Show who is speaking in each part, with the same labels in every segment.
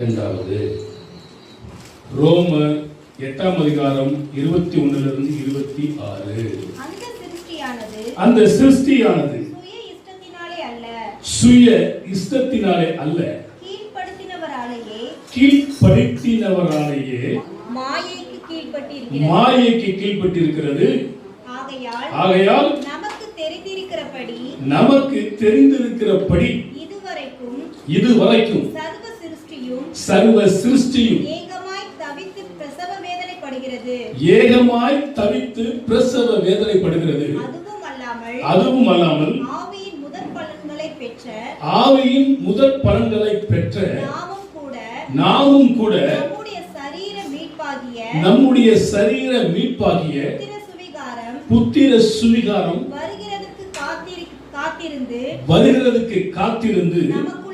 Speaker 1: இரண்டாவது ரோமர் எட்டாம் அதிகாரம் இருபத்தி ஒன்னிலிருந்து இருபத்தி ஆறு.
Speaker 2: அந்த சிருஷ்டியானது சுய இஷ்டத்தினாலே அல்ல. கீழ்ப்படுத்தினவராலேயே மாயைக்கு கீழ்ப்பட்டிருக்கிறது. ஆகையால் நமக்கு தெரிந்திருக்கிறபடி
Speaker 1: நமக்கு தெரிந்திருக்கிறபடி
Speaker 2: இதுவரைக்கும்
Speaker 1: இதுவரைக்கும்
Speaker 2: சர்வ சிருஷ்டியும். ஏகமாய் தவித்து பிரசவ வேதனைப்படுகிறது. அதுவும் அல்லாமல் ஆவியின் முதற் பலன்களை பெற்ற நாமும் கூட
Speaker 1: நாமும் கூட
Speaker 2: நம்முடைய சரீர மீட்பாகிய
Speaker 1: நம்முடைய சரீர மீட்பாகிய
Speaker 2: புத்திர சுவிகாரம் வருகிறதுக்கு காத்திரு காத்திருந்து
Speaker 1: வருகிறதுக்கு காத்திருந்து
Speaker 2: தவிக்கிறோம்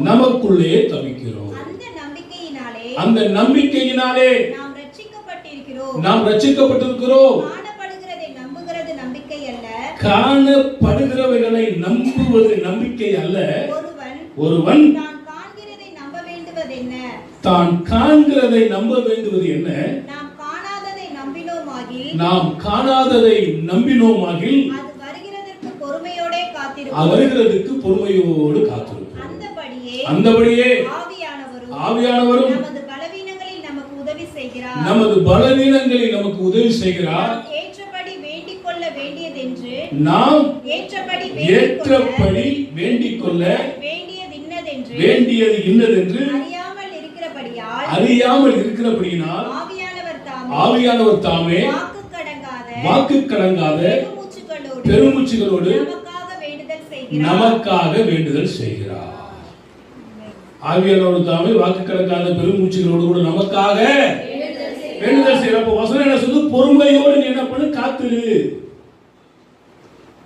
Speaker 1: நமக்குள்ளே தவிக்கிறோம்.
Speaker 2: அந்த நம்பிக்கையினாலே நாம் ரட்சிக்கப்பட்டிருக்கிறோம்.
Speaker 1: காணப்படுகிறவைகளை நம்புவது நம்பிக்கை அல்ல.
Speaker 2: ஒருவன் தான் காண்கிறதை நம்ப
Speaker 1: வேண்டுவது என்ன?
Speaker 2: நாம் காணாததை நம்பினோமாகில் வருகிறதற்கு பொறுமையோடே
Speaker 1: அது
Speaker 2: காத்திருக்கும்
Speaker 1: வருகிறதுக்கு பொறுமையோடு காத்திருக்கும்
Speaker 2: அந்தபடியே ஆவியானவரும் நமது பலவீனங்களில் நமக்கு உதவி செய்கிறார்.
Speaker 1: நமது பலவீனங்களில் நமக்கு உதவி செய்கிறார்.
Speaker 2: நாம் ஏற்றபடி வேண்டிக் கொள்ள வேண்டியது இன்னதென்று அறியாமல்
Speaker 1: இருக்கிறபடியினால்
Speaker 2: ஆவியானவர் தாமே வாக்கு கடங்காத பெருமூச்சுகளோடு நமக்காக வேண்டுதல் செய்கிறார்.
Speaker 1: ஆவியானவர் தாமே வாக்கு கடங்காத பெருமூச்சுகளோடு கூட நமக்காக வேண்டுதல் செய்யறப்ப வசனம் என்ன சொல்லுது? பொறுமையோடு நீ என்ன பண்ணு? காத்துரு.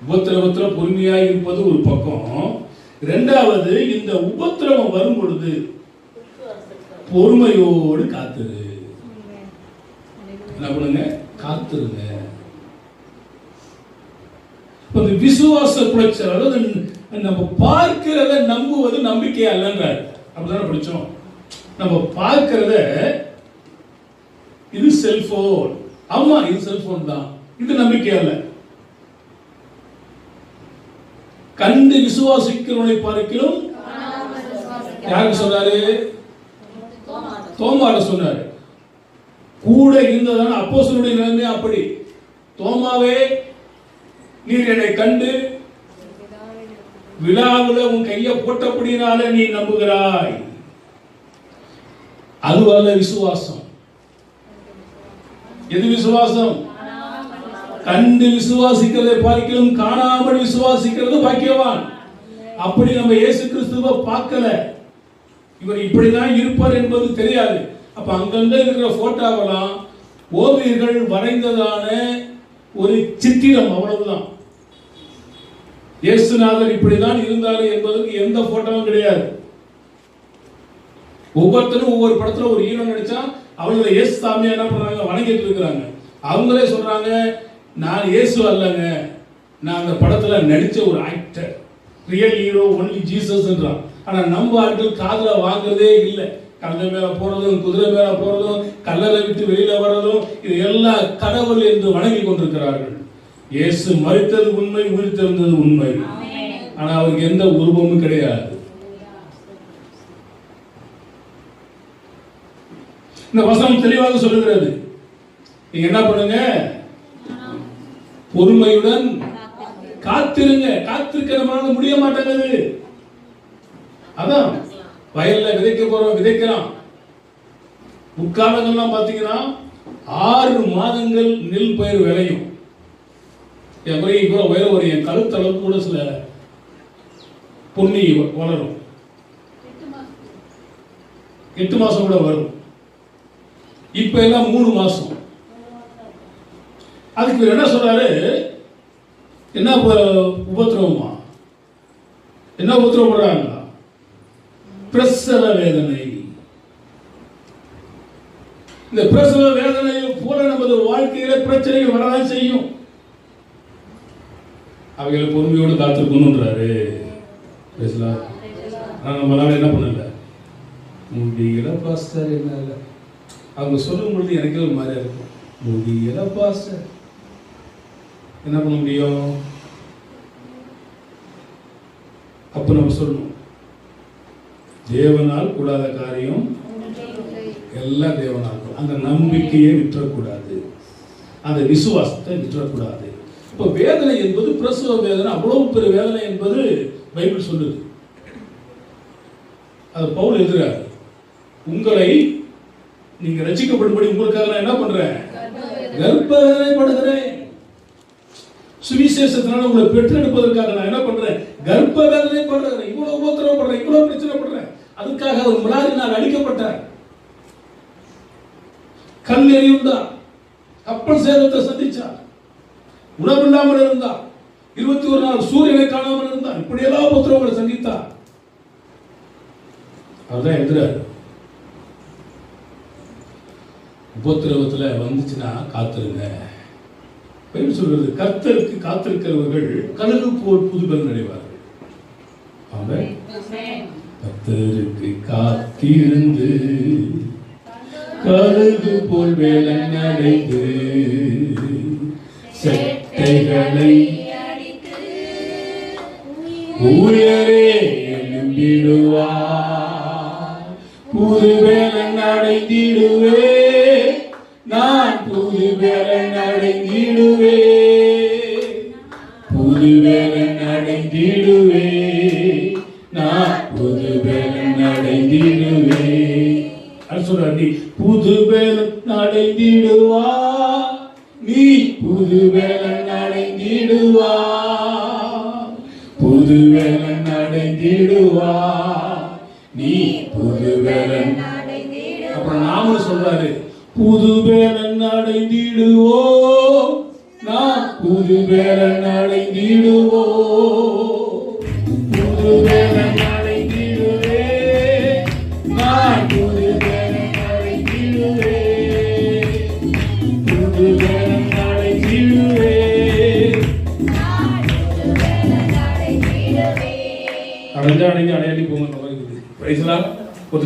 Speaker 1: உபத்திரவத்துல பொறுமையா இருப்பது ஒரு பக்கம். ரெண்டாவது இந்த உபத்திரவம் வரும் பொழுது பொறுமையோடு காத்துரு. என்ன பண்ணுங்க? காத்துருங்க. விசுவாச குலைச்சல் அதாவது நம்ம பார்க்கிறத நம்புவது நம்பிக்கை அல்லன்றார். அப்படிதானே படித்தோம் நம்ம பார்க்கறத இது செல்போன் ஆமா இது செல்போன் தான். இது நம்பிக்கை அல்ல. கண்டு விசுவாசிக்கிறவனை பார்க்கிறோம். யாருக்கு சொன்னாரு? தோமாட சொன்னாரு. கூட இருந்ததான அப்போ சொல்லுடைய நிலைமை அப்படி. தோமாவே நீர் என்னை கண்டு விழாவில் உன் கையை போட்டபடினால நீ நம்புகிறாய். அது அல்ல விசுவாசம். எது விசுவாசம்? கண்டு விசுவாசிக்கிறதை பார்க்கலும் காணாமல் விசுவாசிக்கிறது பாக்கியவான். அப்படி நம்ம இயேசு கிறிஸ்துவ பார்க்கல. இவர் இப்படிதான் இருப்பார் என்பது தெரியாது. அப்ப அங்கங்க இருக்கிற போட்டோவெல்லாம் ஓவியர்கள் வரைந்ததான ஒரு சித்திரம் அவ்வளவுதான். இயேசுநாதர் இப்படிதான் இருந்தாரு என்பதற்கு எந்த போட்டோவும் கிடையாது. ஒவ்வொருத்தரும் ஒவ்வொரு படத்துல ஒரு ஹீரோ நடிச்சா அவங்கள இயேசு சாமியா என்ன பண்றாங்க? வணங்கிட்டு இருக்கிறாங்க அவங்களே சொல்றாங்க நான் இயேசு அல்லங்க. நான் அந்த படத்துல நடிச்ச ஒரு ஆக்டர் ரியல் ஹீரோ ஒன்லி ஜீசஸ்ன்றான் ஆனா நம்ம ஆட்கள் காதல வாங்குறதே இல்லை. கழுதை மேல போறதும் குதிரை மேல போறதும் கல்லறை விட்டு வெளியில வர்றதும் இது எல்லாம் கடவுள் என்று வணங்கி கொண்டிருக்கிறார்கள். இயேசு மறித்தது உண்மை உயிர்த்தெழுந்தது உண்மை. ஆனா அவருக்கு எந்த உருவமும் கிடையாது. இந்த வசனம் தெளிவாக சொல்லுகிறது. நீங்க என்ன பண்ணுங்க? பொறுமையுடன் காத்திருங்க. காத்திருக்க நம்மளால முடிய மாட்டேங்குது. அதான். வயல்ல விதைக்க போறோம் விதைக்கிறான் முற்காலங்கள்லாம் பாத்தீங்கன்னா ஆறு மாதங்கள் நெல் பயிர் விளையும். என் மாதிரி கூட உயரம் வரும் என் கழுத்தளவுக்கு கூட சில பொன்னி வளரும். எட்டு மாசம் கூட வரும். இப்ப எல்லாம் மூணு மாசம். அதுக்கு இவர் என்ன சொல்றாரு? என்ன உபத்திரவமா? என்ன உபத்திரவப்படுறாங்களா பிரசவ வேதனை. இந்த பிரசவ வேதனையை போல நமது வாழ்க்கையில பிரச்சனைகள் வரதான் செய்யும். அவைகளை பொறுமையோடு காத்திருக்கணுன்றாரு பேசலாம் ஆனால் நம்மளால என்ன பண்ணல? முடியல பாஸ்டர் என்ன அவங்க சொல்லும் பொழுது எனக்கே ஒரு மாதிரியா இருக்கும். முடியல பாஸ்டர். என்ன பண்ண முடியும்? அப்ப நம்ம சொல்லணும். தேவனால் கூடாத காரியம் எல்லாம் தேவனால் அந்த நம்பிக்கையை விட்டுறக்கூடாது. அந்த விசுவாசத்தை விட்டுறக்கூடாது. இப்போ வேதனை என்பது பிரசவ வேதனை அவ்வளவு பெரிய வேதனை என்பது பைபிள் சொல்லுது. அது பவுல் எழுதுறாரு. உங்களை நீங்க ரசிக்கப்படும்படி உங்களுக்காக நான் என்ன பண்றேன்? கர்ப்ப சுவிசேஷத்தினால உங்களை பெற்றெடுப்பதற்காக நான் என்ன பண்றேன்? கர்ப்ப வேதனை பண்றேன் இவ்வளவு உபத்திரவப்படுறேன் இவ்வளவு பிரச்சனை பண்றேன் அதுக்காக அவர் முன்னாடி நான் அழிக்கப்பட்டார் கல் எறியுண்டார் கப்பல் சேதத்தை சந்திச்சார். உணவில்லாமல் இருந்தார். இருபத்தி ஒரு நாள் சூரியனை காணாமல் இருந்தார். இப்படியெல்லாம் உபத்திரவங்களை சந்தித்தார். அதுதான் எதிராரு உபத்திரவத்துல வந்துச்சுன்னா காத்திருங்க. பைபிள் சொல்றது கர்த்தருக்கு காத்திருக்கிறவர்கள் கழுகு போல் புதுபலன் அடைவார்கள். ஆமென். கர்த்தருக்கு காத்திருந்து கழுகு போல் வேலன் அடைந்து செட்டைகளை உயரே எழும்பிடுவார். புது வேலன் அடைந்திடுவே நான் புது வேலன் அடைந்திடுவே. புது வேலன் அடைந்திடுவே.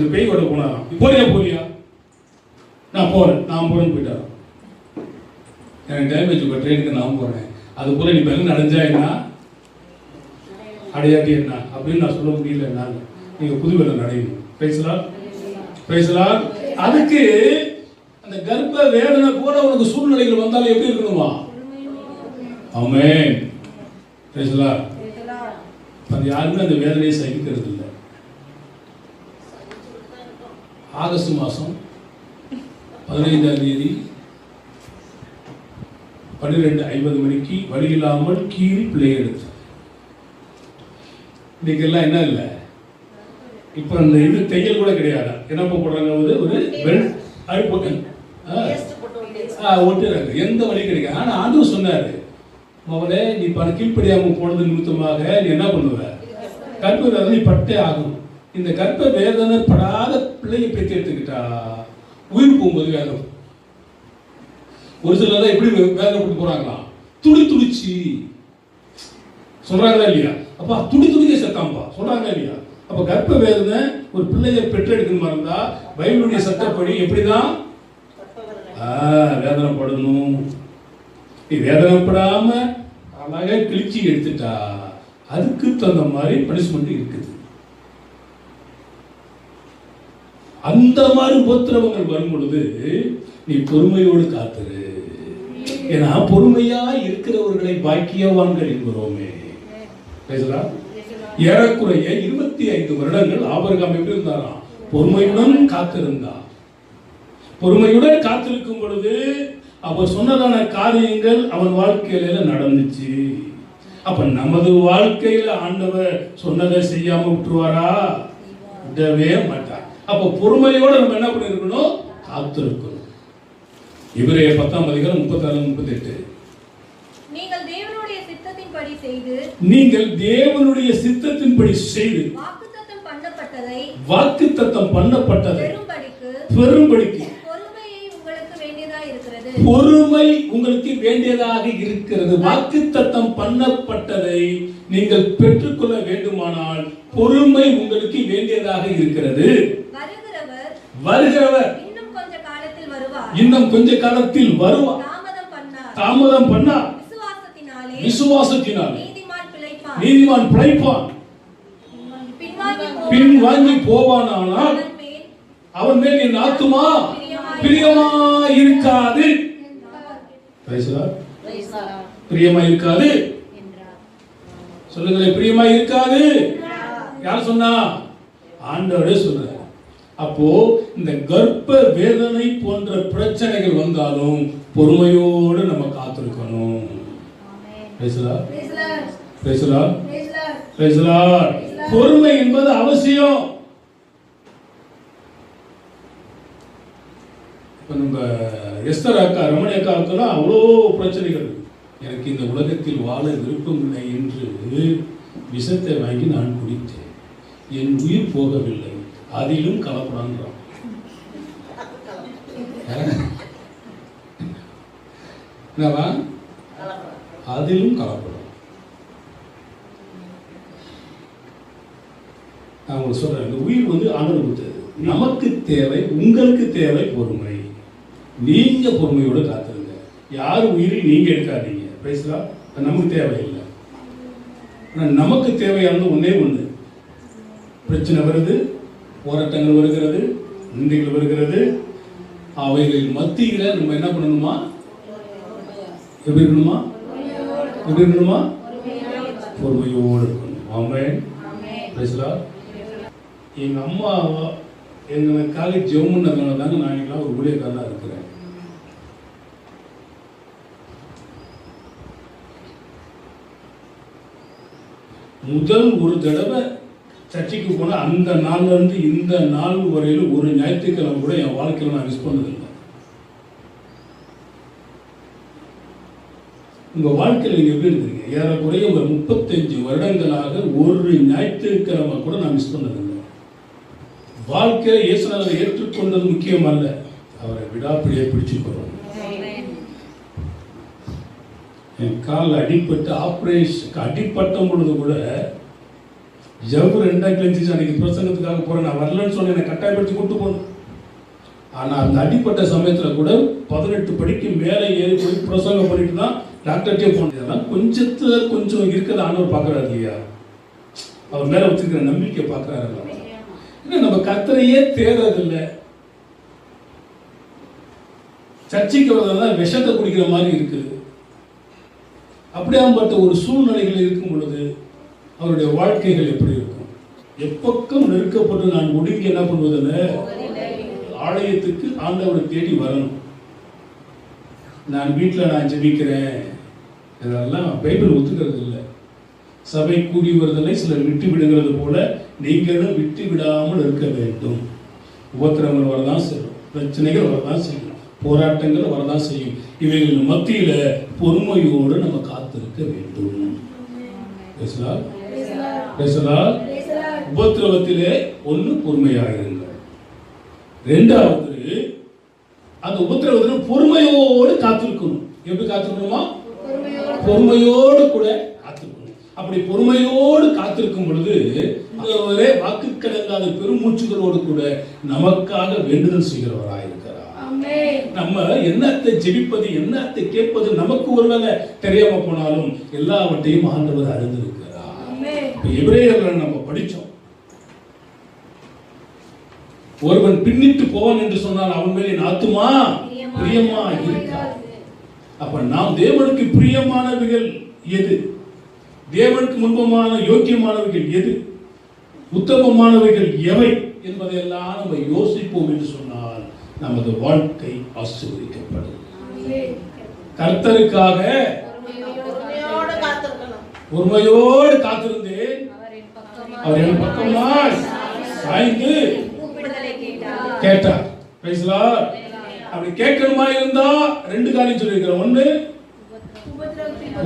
Speaker 1: ஒருத்தர் பேய் ஓட போனாராம். போறியா போறியா நான் போறேன் நான் போறேன்னு போயிட்டாராம். எனக்கு டேமேஜ் இப்போ ட்ரெயினுக்கு நான் போறேன். அது போல நீ பெருன்னு அடைஞ்சா என்ன? அடையாட்டி என்ன? அப்படின்னு நான் சொல்ல முடியல என்னால. நீங்க புது வெள்ளம் அடையணும் பிரைஸ்லாம் பிரைஸ்லாம் அதுக்கு அந்த கர்ப்ப வேதனை போல உனக்கு சூழ்நிலைகள் வந்தாலும் எப்படி இருக்கணுமா? ஆமென். பிரைஸ்லாம் அது யாருமே அந்த வேதனையை சகிக்கிறது இல்லை ஆகஸ்ட் மாதம் பதினைந்தாம் தேதி பன்னிரெண்டு ஐம்பது மணிக்கு வழி இல்லாமல் கீழ் பிள்ளை எடுத்து. இன்னைக்கெல்லாம் என்ன இல்லை? இப்போ அந்த இது தையல் கூட கிடையாது? என்ன போடுறாங்க? வந்து ஒரு வெண் அது ஒட்டுறாங்க. எந்த வழி கிடைக்காது. ஆனா ஆண்டவர் சொன்னாரு. மகளே நீ பல கீழ்ப்படியாமல் போனது நிமித்தமாக நீ என்ன பண்ணுவ? கர்ப்ப நீ பட்டே ஆகும். இந்த கர்ப்ப வேதனை படாத பிள்ளையை பெற்று எடுத்துக்கிட்டா உயிர் போகும்போது வேதம் ஒரு சிலர் எப்படி வேதனை வேதனைப்பட்டு போறாங்களா? துடி துடிச்சு. சொல்றாங்களா இல்லையா? அப்பா துடி துடிக்க செத்தாம்பா சொல்றாங்களா இல்லையா? அப்ப கர்ப்ப வேதனை ஒரு பிள்ளையை பெற்றெடுக்கணுமா இருந்தா பைபிளுடைய சட்டப்படி எப்படிதான்? வேதனை வேதனைப்படணும். நீ வேதனைப்படாம அழகாக கிழிச்சி எடுத்துட்டா அதுக்கு தகுந்த மாதிரி பனிஷ்மெண்ட் இருக்குது. அந்த மாதிரி உபத்திரவங்கள் வரும் பொழுது நீ பொறுமையோடு காத்துரு. ஏன்னா பொறுமையா இருக்கிறவர்களை பாக்கியவான்கள் என்கிறோமே பேசுறா? ஏறக்குறைய இருபத்தி ஐந்து வருடங்கள் ஆபரகாம் எப்படி இருந்தாராம் பொறுமையுடன் காத்திருந்தார். பொறுமையுடன் காத்திருக்கும் பொழுது அவர் சொன்னதான காரியங்கள் அவன் வாழ்க்கையில நடந்துச்சு. அப்ப நமது வாழ்க்கையில ஆண்டவர் சொன்னதை செய்யாம விட்டுருவாரா? விடவே மாட்டார். அப்ப பொறுமையோட நம்ம என்ன பண்ணிருக்கணும் காத்திருக்கணும். இவரே பத்தாம் அதிகாரம் முப்பத்தாறு முப்பத்தி எட்டு
Speaker 2: நீங்கள் தேவனுடைய சித்தத்தின்படி செய்து
Speaker 1: நீங்கள் தேவனுடைய சித்தத்தின்படி செய்து
Speaker 2: வாக்குத்தத்தம் பண்ணப்பட்டதை
Speaker 1: வாக்குத்தத்தம் பண்ணப்பட்டதை
Speaker 2: பெரும்படிக்கு
Speaker 1: பொறுமை உங்களுக்கு வேண்டியதாக இருக்கிறது. வாக்குத்தத்தம் பண்ணப்பட்டதை நீங்கள் பெற்றுக்கொள்ள வேண்டுமானால் பொறுமை உங்களுக்கு வேண்டியதாக இருக்கிறது. வருகிறவர்
Speaker 2: இன்னும் கொஞ்ச காலத்தில் வருவார்.
Speaker 1: இன்னும் கொஞ்ச காலத்தில் வருவார்.
Speaker 2: தாமதம் பண்ணார்.
Speaker 1: தாமதம் பண்ணா
Speaker 2: விசுவாசத்தினாலே
Speaker 1: விசுவாசத்தினால்
Speaker 2: நீதிமான் பிழைப்பான்
Speaker 1: பின் வாங்கி போவானானால்
Speaker 2: அவன் மேல்
Speaker 1: என் ஆத்துமா பிரியமா இருக்காது. பிரியமா இருக்காது. சொல்லுங்களேன் பிரியமா இருக்காது. யார் சொன்னா? ஆண்டவரே சொல்றாரு அப்போ இந்த கர்ப்ப வேதனை போன்ற பிரச்சனைகள் வந்தாலும் பொறுமையோடு நம்ம காத்திருக்கணும். பொறுமை என்பது அவசியம். இப்ப நம்ம எஸ்தர் அக்கா ரமணி அக்காவுக்கெல்லாம் அவ்வளோ பிரச்சனைகள். எனக்கு இந்த உலகத்தில் வாழ விருப்பமில்லை என்று விஷத்தை வாங்கி நான் குடித்தேன். என் உயிர் போகவில்லை. அதிலும் கலப்படாங்கிறோம் என்னவா? அதிலும் கலப்படம் நான் உங்களுக்கு சொல்றேன் இந்த உயிர் வந்து ஆண்டவர் கொடுத்தது. நமக்கு தேவை உங்களுக்கு தேவை பொறுமை. நீங்க பொறுமையோட காத்துருங்க. யார் உயிரை நீங்க எடுக்காதீங்க பேசலாம் நமக்கு தேவையில்லை. ஆனால் நமக்கு தேவையானது ஒன்னே ஒன்று பிரச்சனை வருது போராட்டங்கள் வருகிறது நிந்தைகள் வருகிறது. அவைகளின் மத்தியில் நம்ம என்ன பண்ணணுமா? எப்படி இருக்கணுமா எப்படி இருக்கணுமா. பொறுமையோடு இருக்கணும் ஆமென் பேசலா எங்கள் அம்மா எங்களுக்காக ஜெபம் பண்ணதுனால தாங்க நான் எங்களால் ஒரு ஊழியக்காரனாக இருக்கிறேன். முதல் ஒரு தடவை சர்ச்சைக்கு போன அந்த நாள்ல இருந்து இந்த நாள் வரையில் ஒரு ஞாயிற்றுக்கிழமை கூட என் வாழ்க்கையில் நான் மிஸ் பண்ணதில்லை. உங்கள் வாழ்க்கையில் நீங்கள் எப்படி இருந்தீங்க ஏறக்குறைய ஒரு முப்பத்தஞ்சு வருடங்களாக ஒரு ஞாயிற்றுக்கிழமை கூட நான் மிஸ் பண்ணதில்லை. வாழ்க்கையில இயேசுநாதரை ஏற்றுக்கொண்டது முக்கியம் அல்ல அவரை விடாப்பிடியே பிடிச்சுக்கிறோம் என் கால் அடிப்பட்டு ஆப்ரேஷன் அடிப்பட்ட பொழுது கூட எவ்வளவு ரெண்டாயிரம் கிழிஞ்சிச்சு அன்னைக்கு பிரசங்கத்துக்காக போகிறேன் நான் வரலன்னு சொன்னேன் என்னை கட்டாயப்படுத்தி கூட்டு போகணும் ஆனா அந்த அடிப்பட்ட சமயத்துல கூட பதினெட்டு படிக்கு மேலே ஏறி போய் பிரசங்கம் பண்ணிட்டு தான் டாக்டர்கிட்டே போனது இதெல்லாம் கொஞ்சத்துல கொஞ்சம் இருக்கிறத ஆண்டவர் பார்க்குறாரு இல்லையா? அவர் மேல வச்சிருக்கிற நம்பிக்கை பார்க்கறாரு ஏன்னா நம்ம கத்தரையே தேடுறதில்ல. சர்ச்சைக்கு வரதான் விஷத்தை குடிக்கிற மாதிரி இருக்குது. அப்படியாம்பட்ட ஒரு சூழ்நிலைகள் இருக்கும் பொழுது அவருடைய வாழ்க்கைகள் எப்படி இருக்கும்? எப்பக்கம் நெருக்கப்பட்டு நான் ஒடுங்கி என்ன பண்ணுவதில்ல ஆலயத்துக்கு ஆண்டவரை தேடி வரணும். நான் வீட்டில் நான் ஜெபிக்கிறேன். இதெல்லாம் பைபிள் ஒத்துக்கிறது இல்லை. சபை கூடி வருதலை சிலர் விட்டு விடுகிறது போல நீங்களும் விட்டு விடாமல் இருக்க வேண்டும். உபத்திரங்கள் வரதான் செய்யும். பிரச்சனைகள் வரதான் செய்யும். போராட்டங்கள் வரதான் செய்யும். இவைகள் மத்தியில் பொறுமையோடு நம்ம காத்திருக்க வேண்டும். உபத்திரவத்திலே ஒன்று பொறுமையாயிருங்கள் ரெண்டாவது அந்த உபத்திரவத்தில் பொறுமையோடு காத்திருக்கணும். எப்படி காத்திருக்கணுமா? பொறுமையோடு. கூட காத்திருக்கணும். அப்படி பொறுமையோடு காத்திருக்கும் பொழுது வாக்கு கிடங்காத பெருமூச்சுகளோடு கூட நமக்காக வேண்டுதல் செய்கிறவராயிருக்கிறார் நம்ம என்னத்தை ஜெபிப்பது என்னத்தை கேட்பது நமக்கு ஒருவேளை தெரியாம போனாலும் எல்லாவற்றையும் ஆண்டவர் அறிந்திருக்கிறார். எபிரேயர்ல நம்ம படிச்சோம். ஒருவன் பின்னிட்டு போவான் என்று சொன்னால் அவன் மேலே என் ஆத்துமா பிரியமா இருக்கார். அப்ப நாம் தேவனுக்கு பிரியமானவைகள் எது? தேவனுக்கு முன்பமான யோக்கியமானவைகள் எது? உத்தமமானவைகள் எவை என்பதையெல்லாம் நம்ம யோசிப்போம் என்று சொன்னால் நமது வாழ்க்கை ஆசீர்வதிக்கப்படும். கர்த்தருக்காக
Speaker 3: பொறுமையோடு
Speaker 1: காத்திருந்தேன். அவர் என் பக்கமாய் சாய்ந்து
Speaker 2: கேட்டார்.
Speaker 1: Lord. அப்படி கேட்கணுமா இருந்தா ரெண்டு காரியம் சொல்லியிருக்கிறேன். ஒண்ணு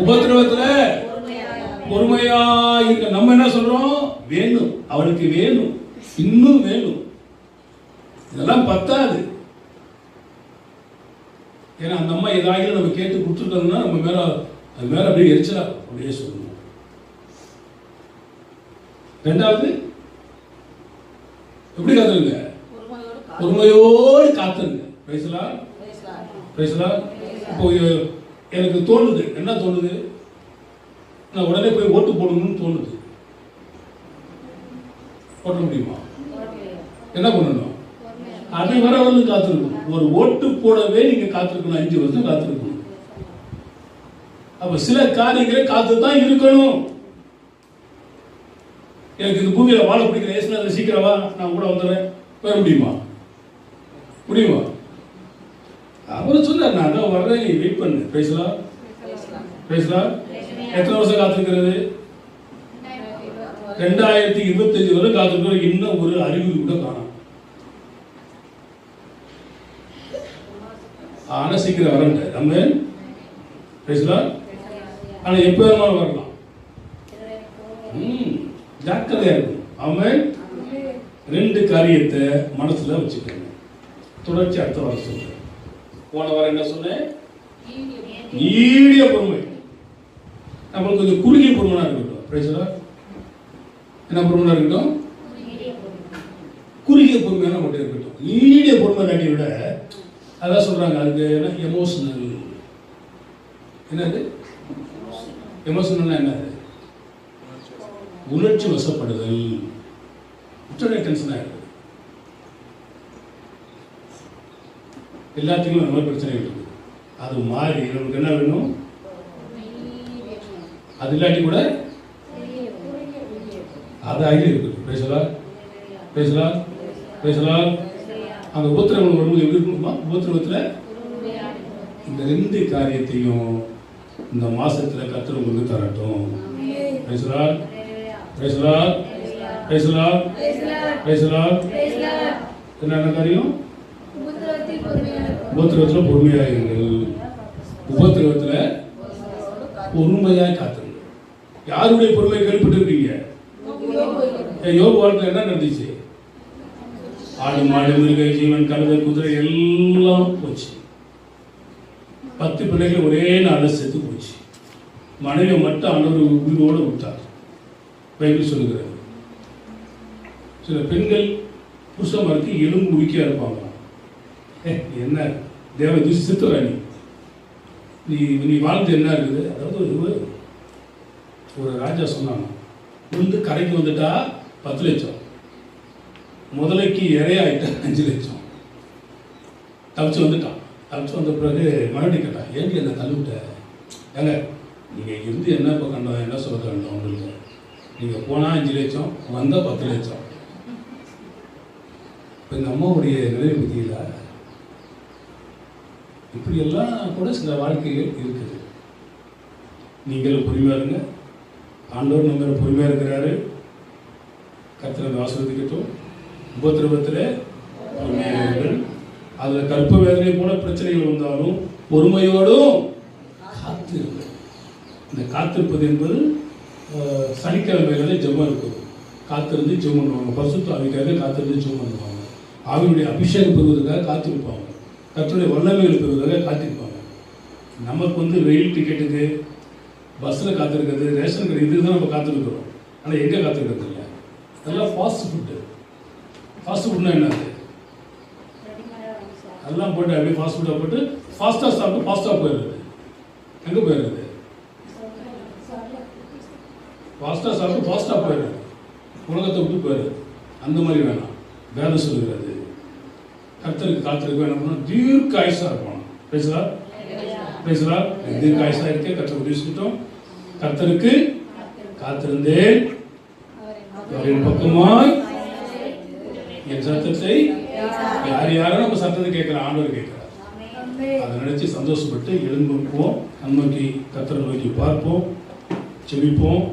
Speaker 1: உபத்திரவத்துல பொறுமையா இருக்க. நம்ம என்ன சொல்றோம்? வேணும். அவனுக்கு வேணும். இன்னும் வேணும். இதெல்லாம் பத்தாது. ஏன்னா அந்த அம்மா ஏதாவது நம்ம கேட்டு கொடுத்துட்டோம்னா நம்ம மேலே அது மேலே அப்படியே எரிச்சலா அப்படியே சொல்லணும். ரெண்டாவது எப்படி காத்துருங்க?
Speaker 3: பொறுமையோடு
Speaker 1: காத்துருங்க. பேசலா
Speaker 3: Praise
Speaker 1: பேசலா இப்போ எனக்கு தோணுது. என்ன தோணுது? நான் உடனே போய் ஓட்டு போடணும்னு தோணுது. போட முடியுமா? என்ன பண்ணணும்? அது வர வந்து காத்திருக்கணும் ஒரு ஓட்டு போடவே நீங்க காத்திருக்கணும். அஞ்சு வருஷம் காத்திருக்கணும். அப்ப சில காரியங்களை காத்து தான் இருக்கணும். எனக்கு இந்த பூமியில வாழ பிடிக்கிற ஏசுனா சீக்கிரம் நான் கூட வந்துடுறேன். வர முடியுமா? முடியுமா? அவர் சொன்னார் நான் தான் வர்றேன். நீ வெயிட் பண்ணு. பேசலாம் பேசலாம் எத்தனை வருஷம் காத்திருக்கிறது? ரெண்டாயிரத்தி இருபத்தஞ்சு வரை காத்திருக்கிறோம். இன்னும் ஒரு அறிகுறி கூட காணும். ஆனால் சீக்கிரம் வரங்க நம்ம பேசலாம் ஆனால் எப்போ வேணாலும் வரலாம். ம், ஜாக்கிரதையாக இருக்கும் அவன் ரெண்டு காரியத்தை மனசில் வச்சுக்கோங்க. தொடர்ச்சி அடுத்த வாரம் சொல்றேன். போன வாரம் என்ன சொன்னேன்? நீடிய பொறுமை. நம்மளுக்கு கொஞ்சம் குறுகிய பொறுமையாக இருக்கட்டும். பேசுறா என்ன பொறுமையாக இருக்கட்டும்? குறுகிய பொறுமையான மட்டும் இருக்கட்டும். நீடிய பொறுமை காட்டிய விட அதான் சொல்கிறாங்க அது என்ன? எமோஷனல் என்னது? எமோஷனல்னா என்னது? உணர்ச்சி வசப்படுதல். உடனே டென்ஷனாக இருக்குது எல்லாத்துக்கும் அந்த மாதிரி பிரச்சனை இருக்குது. அது மாறி நமக்கு என்ன வேணும்? அது இல்லாட்டி கூட அது ஆகி இருக்குது பேசலாம். பேசலாம். பேசலாம். அந்த உபத்திரவம் வரும்போது எப்படி இருக்குமா உபத்திரவத்தில் இந்த ரெண்டு காரியத்தையும் இந்த மாசத்துல கத்தர் உங்களுக்கு தரட்டும். பேசலாம் பேசலாம் பேசலாம் பேசலாம் என்னென்ன காரியம்? உபத்திரவத்தில் பொறுமையாக இருங்கள். உபத்திரவத்தில் பொறுமையாக காத்துருங்க யாருடைய பொறுமை கேள்விப்பட்டிருக்கீங்க? யோக வாழ்க்கை என்ன நடந்துச்சு? ஆடு மாடு மிருக ஜீவன் கழுதை குதிரை எல்லாம் போச்சு. பத்து பிள்ளைகள் ஒரே நாளில் செத்து போச்சு. மனைவி மட்டும் ஆண்டவர் உயிரோடு விட்டார். பைபிள் சொல்லுகிறார் சில பெண்கள் புருஷமாருக்கு எலும்பு உரிக்கையா இருப்பாங்க. ஏ, என்ன? தேவ தூசி நீ. நீ நீ வாழ்ந்து என்ன இருக்குது? அதாவது ஒரு ஒரு ராஜா சொன்னாங்க விழுந்து கரைக்கு வந்துட்டா பத்து லட்சம். முதலைக்கு இரையாயிட்டா அஞ்சு லட்சம் தப்பிச்சு வந்துட்டான். தப்பிச்சு வந்த பிறகு மறுபடியும் கேட்டான் ஏன் என்ன தள்ளிவிட்ட? ஏங்க நீங்கள் இருந்து என்ன இப்போ கண்டோம்? என்ன சொல்ல வேண்டாம் உங்களுக்கு? நீங்கள் போனால் அஞ்சு லட்சம் வந்தால் பத்து லட்சம் இப்போ எங்கள் அம்மாவுடைய நிலை பற்றியில் இப்படியெல்லாம் கூட சில வாழ்க்கைகள் இருக்குது. நீங்களும் பொறுமையாக இருங்க. ஆண்டோர் நம்ம பொறுமையாக இருக்கிறாரு. கத்திரத்தை ஆசிர்வதிக்கட்டும். உபதிரவத்தில் பொறுமையாக அதில் கற்ப வேதனை போல பிரச்சனைகள் வந்தாலும் பொறுமையோடும் காத்திருங்கள். இந்த காத்திருப்பது என்பது அஹ், சனிக்கிழமைகளில் ஜெபம் இருக்கும் காத்திருந்து ஜெபம் பண்ணுவாங்க. பசுத்து ஆவிக்காக காத்திருந்து ஜெபம் பண்ணுவாங்க. ஆவியுடைய அபிஷேகம் பெறுவதற்காக காத்திருப்பாங்க. கற்றுடைய வல்லமைகள் பெறுவதற்காக காத்திருப்பாங்க. நமக்கு வந்து ரயில் டிக்கெட்டுக்கு பஸ்ஸில் காத்திருக்கிறது ரேஷன் கடை இதுக்கு தான் நம்ம காத்திருக்கிறோம். ஆனால் எங்கே காத்திருக்கிறது இல்லை அதெல்லாம் ஃபாஸ்ட் ஃபுட்டு ஃபாஸ்ட் ஃபுட்னா என்னது? அதெல்லாம் போட்டு அப்படியே ஃபாஸ்ட் ஃபுட்டாக போட்டு ஃபாஸ்ட்டாக சாப்பிட்டு ஃபாஸ்ட்டாக போயிடுறது. எங்கே போயிடுறது? ஃபாஸ்ட்டாக சாப்பிட்டு ஃபாஸ்ட்டாக போயிடுறது. உலகத்தை விட்டு போயிடுறது. அந்த மாதிரி வேணாம். வேலை சொல்லுகிறது. கர்த்தருக்கு காத்திருக்கு என்ன பண்ணணும் தீர்க்க ஆயுசாக இருக்கணும் பேசுகிறா பேசுகிறா தீர்க்க ஆயுசாக இருக்கே. கர்த்தர் உதவி கர்த்தருக்கு காத்திருந்தேன். அவரின் பக்கமாய் என் சத்தத்தை யார் யாரும் நம்ம சத்தத்தை கேட்கிற ஆண்டவர் கேட்கிறார். அதை நினைச்சு சந்தோஷப்பட்டு எழுந்துப்போம் நன்மைக்கு கத்திர நோக்கி பார்ப்போம். செபிப்போம்.